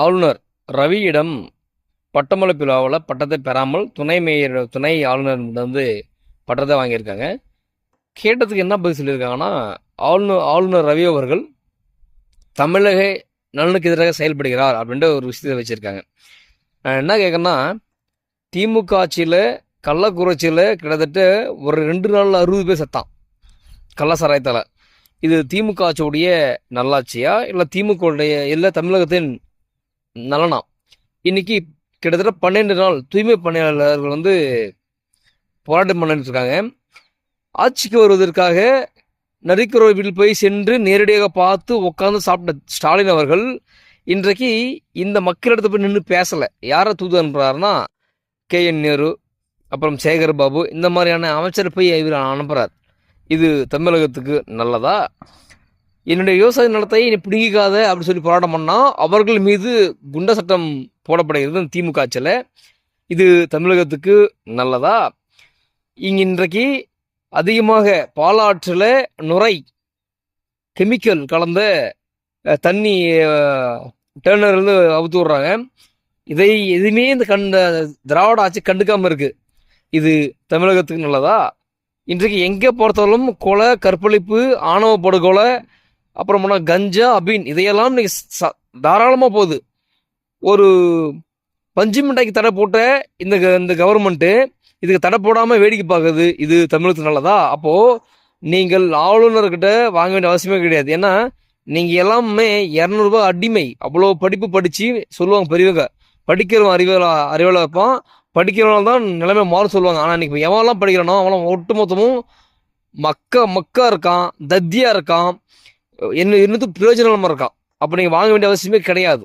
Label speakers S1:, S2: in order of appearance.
S1: ஆளுநர் ரவியிடம் பட்டமளிப்பு விழாவில் பட்டத்தை பெறாமல் துணை மேயர் துணை ஆளுநர் வந்து பட்டத்தை வாங்கியிருக்காங்க. கேட்டதுக்கு என்ன பதில் சொல்லியிருக்காங்கன்னா ஆளுநர் ஆளுநர் ரவி அவர்கள் தமிழக நலனுக்கு எதிராக செயல்படுகிறார் அப்படின்ற ஒரு விஷயத்தை வச்சுருக்காங்க. நான் என்ன கேட்குறேன்னா திமுக ஆட்சியில் கள்ளக்குறிச்சியில் கிட்டத்தட்ட ஒரு ரெண்டு நாளில் அறுபது பேர் செத்தான். கள்ளசாராயத்தால். இது திமுக ஆட்சியுடைய நல்லாட்சியா இல்லை திமுகவுடைய இல்லை தமிழகத்தின் நலனா. இன்னைக்கு கிட்டத்தட்ட பன்னெண்டு நாள் தூய்மை பணியாளர்கள் வந்து போராட்டம் பண்ணிட்டு இருக்காங்க ஆட்சிக்கு வருவதற்காக நரிக்குறவர் வீட்டில் போய் சென்று நேரடியாக பார்த்து உட்காந்து சாப்பிட்ட ஸ்டாலின் அவர்கள் இன்றைக்கு இந்த மக்களிடத்தை போய் நின்று பேசலை. யாரை தூது அனுப்புகிறாருன்னா கே என் நேரு அப்புறம் சேகர் பாபு இந்த மாதிரியான அமைச்சர் போய் இவர் அனுப்புகிறார் இது தமிழகத்துக்கு நல்லதா? என்னுடைய விவசாய நிலத்தை நீ பிடிக்காத அப்படின்னு சொல்லி போராட்டம் பண்ணால் அவர்கள் மீது குண்ட சட்டம் போடப்படுகிறது திமுக ஆட்சியில். இது தமிழகத்துக்கு நல்லதா? இங்கே இன்றைக்கு அதிகமாக பாலாற்றில் நுரை கெமிக்கல் கலந்த தண்ணி டேர்னர்லேருந்து அவுத்து விட்றாங்க. இதை எதுவுமே இந்த கண்ட திராவிட ஆட்சி கண்டுக்காமல் இருக்குது இது தமிழகத்துக்கு நல்லதா? இன்றைக்கு எங்கே பார்த்தாலும் கொலை கற்பழிப்பு ஆணவ படுகொலை அப்புறம் போனால் கஞ்சா அபின் இதையெல்லாம் இன்னைக்கு தாராளமாக போகுது ஒரு பஞ்சு மிட்டாய்க்கு தடை போட்ட இந்த க- இந்த கவர்மெண்ட்டு இதுக்கு தடை போடாமல் வேடிக்கை பார்க்குது இது தமிழகத்துக்கு நல்லதா? அப்போது நீங்கள் ஆளுநர்கிட்ட வாங்க வேண்டிய அவசியமே கிடையாது. ஏன்னா நீங்கள் எல்லாமே இரநூறுபா அடிமை. அவ்வளோ படிப்பு படித்து சொல்லுவாங்க பெரியவங்க. படிக்கிறவன் அறிவியல் அறிவியலாக இருப்பான். படிக்கிறவனால தான் நிலைமை மாறும் சொல்லுவாங்க. ஆனால் இன்றைக்கி எவன்லாம் படிக்கிறானோ அவன் ஒட்டு மொத்தமும் மக்க மக்கா இருக்கான் தத்தியாக இருக்கான். என்ன இன்னும் பிரயோஜனமாக இருக்கான் அப்போ நீங்கள் வாங்க வேண்டிய அவசியமே கிடையாது.